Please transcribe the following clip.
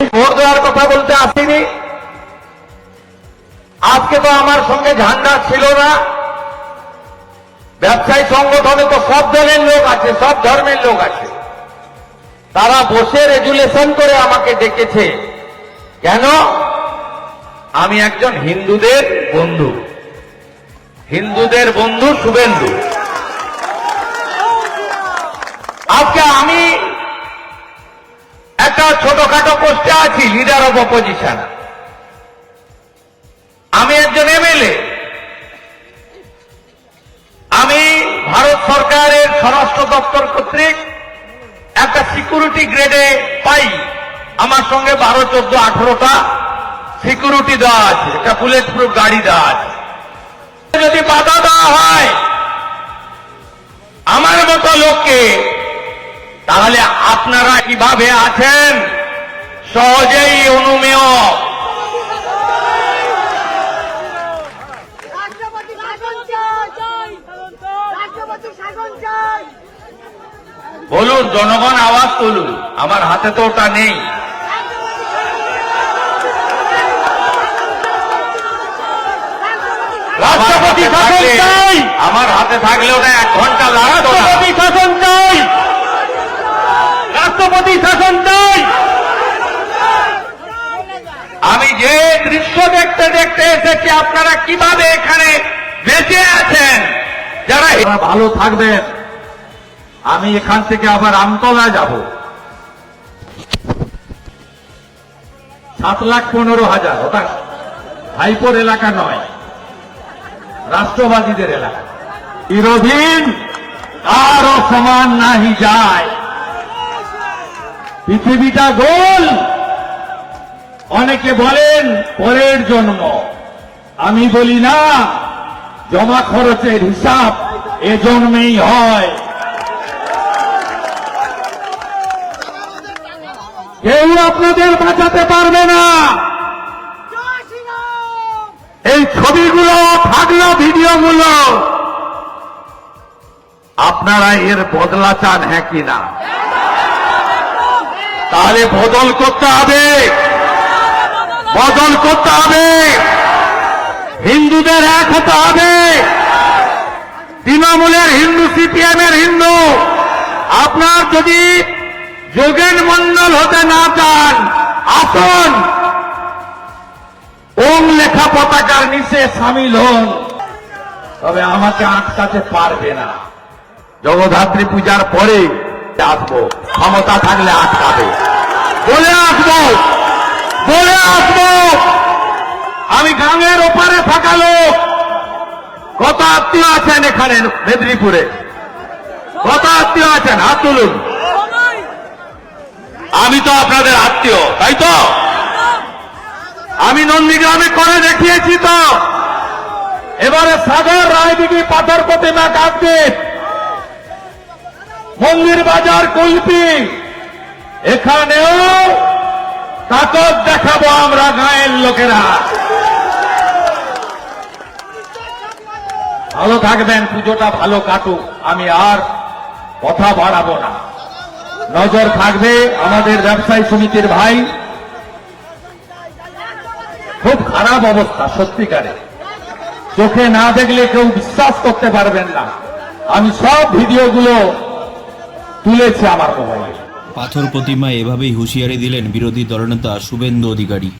Vote দেওয়ার কথা বলতে আসিনি। আজকে তো আমার সঙ্গে ঝান্ডা ছিল না। ব্যবসায়ী সংগঠনে তো সব দলের লোক আছে, সব ধর্মের লোক আছে। তারা বসে রেজুলেশন করে আমাকে ডেকেছে। কেন? আমি একজন হিন্দুদের বন্ধু। হিন্দুদের বন্ধু শুভেন্দু। আজকে আমি একটা ছোটখাটো পোস্টে আছি লিডার অফ অপোজিশন আমি একজন এমএলএ আমি ভারত সরকারের স্বরাষ্ট্র দপ্তর কর্তৃক একটা সিকিউরিটি গ্রেডে পাই। আমার সঙ্গে বারো, চোদ্দ, আঠারোটা সিকিউরিটি দেওয়া আছে। একটা বুলেট প্রুফ গাড়ি দেওয়া আছে। যদি বাধা দেওয়া হয় আমার মতো লোককে, তাহলে আপনারা কীভাবে আছেন? সহজেই অনুমেয়। বলুন জনগণ আওয়াজ তুলুন। আমার হাতে তো ওটা নেই। রাষ্ট্রপতি শাসন চাই। আমার হাতে থাকলে ওটা এক ঘণ্টা লাগতো। রাষ্ট্রপতি শাসন চাই। রাষ্ট্রপতি শাসন চাই আমি যে দৃশ্য দেখতে এসেছি আপনারা কীভাবে এখানে বেঁচে আছেন? যারা ভালো থাকবেন। আমি এখান থেকে আবার আমতলা যাব। সাত লাখ পনেরো হাজার, ওটা ভাইপোর এলাকা নয়, রাষ্ট্রবাদীদের এলাকা। চিরদিন কারও সমান নাহি যায়। পৃথিবীটা গোল। অনেকে বলেন পরের জন্ম। আমি বলি না, জমা খরচের হিসাব এ জন্মেই হয়। কেউ আপনাদের বাঁচাতে পারবে না। এই ছবিগুলো, থাকল ভিডিওগুলো। আপনারা এর বদলা চান হ্যাঁ কিনা তাহলে বদল করতে হবে। বদল করতে হবে। হিন্দুদের এক হতে হবে। তৃণমূলের হিন্দু সিপিএম হিন্দু, আপনার যদি যোগেন মন্ডল হতে না চান, আসুন। ওম লেখা পতাকার নিচে সামিল হন। তবে আমাকে আটকাতে পারবে না। জগদ্ধাত্রী পূজার পরে আসব। ক্ষমতা থাকলে আটকাবে। বলে আসব। বলে আসব। আমি গ্রামের ওপারে থাকা লোক। কত আত্মীয় আছেন এখানে মেদিনীপুরে? কত আত্মীয় আছেন? হাত তুলুন। আমি তো আপনাদের আত্মীয়, তাই তো? আমি নন্দীগ্রামে করে দেখিয়েছি তো। এবারে সাগর রায়দিঘি পাথর প্রতিমা কাকদ্বীপ মন্দির বাজার কুলপি। এখানেও তাকত দেখাবো আমরা গায়ের লোকেরা। ভালো থাকবেন, পুজোটা ভালো কাটুক, আমি আর কথা বাড়াবো না। নজর থাকবে আমাদের ব্যবসায়ী সমিতির ভাই। খুব খারাপ অবস্থা, সত্যিকারে। চোখে না দেখলে কেউ বিশ্বাস করতে পারবেন না। আমি সব ভিডিওগুলো তুলেছি আমার মোবাইলে। পাথর প্রতিমা এভাবেই হুঁশিয়ারি দিলেন বিরোধী দলনেতা শুভেন্দু অধিকারী।